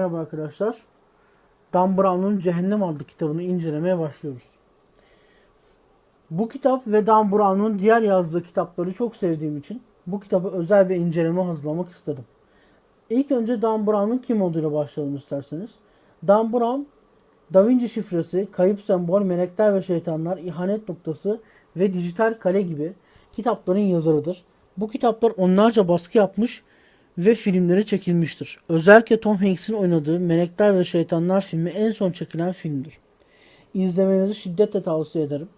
arkadaşlar. Dan Brown'un Cehennem adlı kitabını incelemeye başlıyoruz. Bu kitap ve Dan Brown'un diğer yazdığı kitapları çok sevdiğim için bu kitabı özel bir inceleme hazırlamak istedim. İlk önce Dan Brown'un kim olduğuyla başlayalım isterseniz. Dan Brown, Da Vinci şifresi, kayıp sembol, melekler ve şeytanlar, ihanet noktası ve dijital kale gibi kitapların yazarıdır. Bu kitaplar onlarca baskı yapmış ve filmleri çekilmiştir. Özellikle Tom Hanks'in oynadığı Melekler ve Şeytanlar filmi en son çekilen filmdir. İzlemenizi şiddetle tavsiye ederim.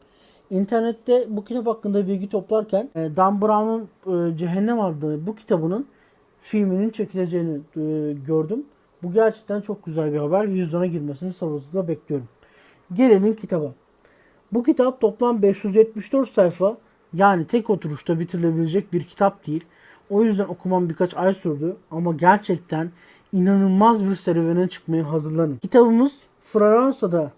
İnternette bu kitap hakkında bilgi toplarken e, Dan Brown'un e, Cehennem adlı bu kitabının filminin çekileceğini e, gördüm. Bu gerçekten çok güzel bir haber. Vizyona girmesini sabırsızlıkla bekliyorum. Gelelim kitaba. Bu kitap toplam 574 sayfa yani tek oturuşta bitirilebilecek bir kitap değil. O yüzden okumam birkaç ay sürdü ama gerçekten inanılmaz bir serüvene çıkmaya hazırlanın. Kitabımız Floransa'da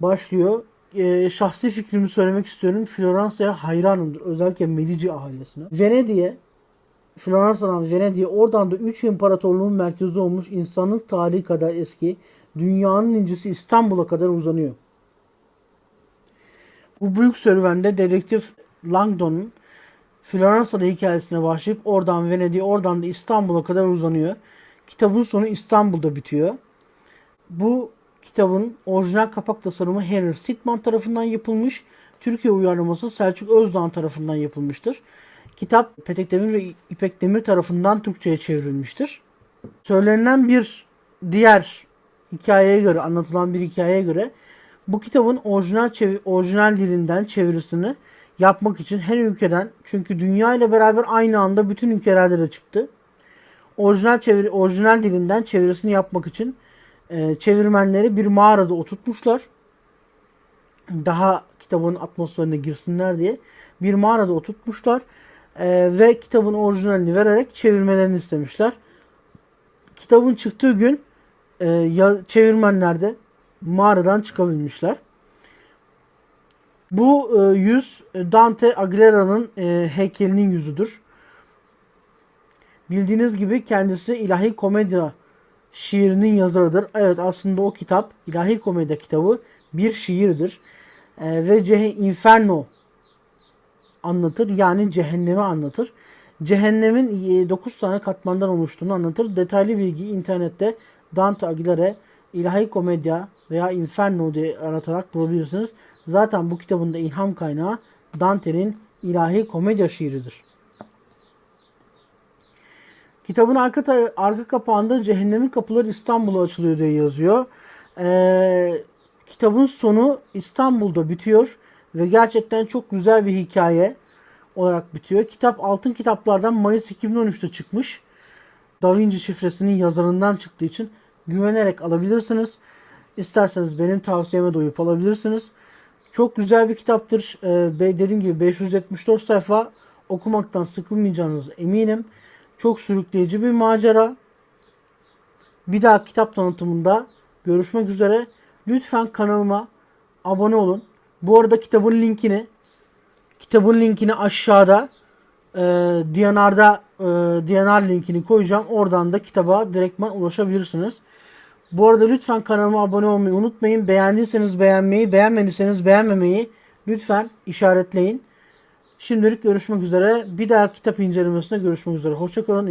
başlıyor. Ee, şahsi fikrimi söylemek istiyorum. Floransa'ya hayranımdır. Özellikle Medici ailesine. Venedik'e Floransa'dan Venedik'e oradan da 3 imparatorluğun merkezi olmuş insanlık tarihi kadar eski dünyanın incisi İstanbul'a kadar uzanıyor. Bu büyük serüvende dedektif Langdon'un Floransa'da hikayesine başlayıp oradan Venedik'e oradan da İstanbul'a kadar uzanıyor. Kitabın sonu İstanbul'da bitiyor. Bu kitabın orijinal kapak tasarımı Harry Sitman tarafından yapılmış. Türkiye uyarlaması Selçuk Özdağ tarafından yapılmıştır. Kitap Petek Demir ve İpek Demir tarafından Türkçe'ye çevrilmiştir. Söylenen bir diğer hikayeye göre, anlatılan bir hikayeye göre bu kitabın orijinal çevi- orijinal dilinden çevirisini yapmak için her ülkeden çünkü dünya ile beraber aynı anda bütün ülkelerde de çıktı. Orijinal çeviri orijinal dilinden çevirisini yapmak için e, çevirmenleri bir mağarada oturtmuşlar. Daha kitabın atmosferine girsinler diye bir mağarada oturtmuşlar E, ve kitabın orijinalini vererek çevirmelerini istemişler. Kitabın çıktığı gün e, ya, çevirmenler de mağaradan çıkabilmişler. Bu e, yüz e, Dante Aguilera'nın e, heykelinin yüzüdür. Bildiğiniz gibi kendisi İlahi Komedya şiirinin yazarıdır. Evet aslında o kitap İlahi Komedya kitabı bir şiirdir. E, ve Ce- Inferno anlatır. Yani cehennemi anlatır. Cehennemin 9 tane katmandan oluştuğunu anlatır. Detaylı bilgi internette Dante Aguilera İlahi Komedya veya Inferno diye aratarak bulabilirsiniz. Zaten bu kitabın da ilham kaynağı Dante'nin İlahi Komedya şiiridir. Kitabın arka, arka kapağında Cehennemin Kapıları İstanbul'a açılıyor diye yazıyor. Ee, kitabın sonu İstanbul'da bitiyor ve gerçekten çok güzel bir hikaye olarak bitiyor. Kitap altın kitaplardan Mayıs 2013'te çıkmış. Da Vinci şifresinin yazarından çıktığı için güvenerek alabilirsiniz. İsterseniz benim tavsiyeme de uyup alabilirsiniz. Çok güzel bir kitaptır. Ee, dediğim gibi 574 sayfa okumaktan sıkılmayacağınız eminim. Çok sürükleyici bir macera. Bir daha kitap tanıtımında görüşmek üzere. Lütfen kanalıma abone olun. Bu arada kitabın linkini kitabın linkini aşağıda e, DNR'da e, DNR linkini koyacağım. Oradan da kitaba direktman ulaşabilirsiniz. Bu arada lütfen kanalıma abone olmayı unutmayın. Beğendiyseniz beğenmeyi, beğenmediyseniz beğenmemeyi lütfen işaretleyin. Şimdilik görüşmek üzere. Bir daha kitap incelemesinde görüşmek üzere. Hoşçakalın.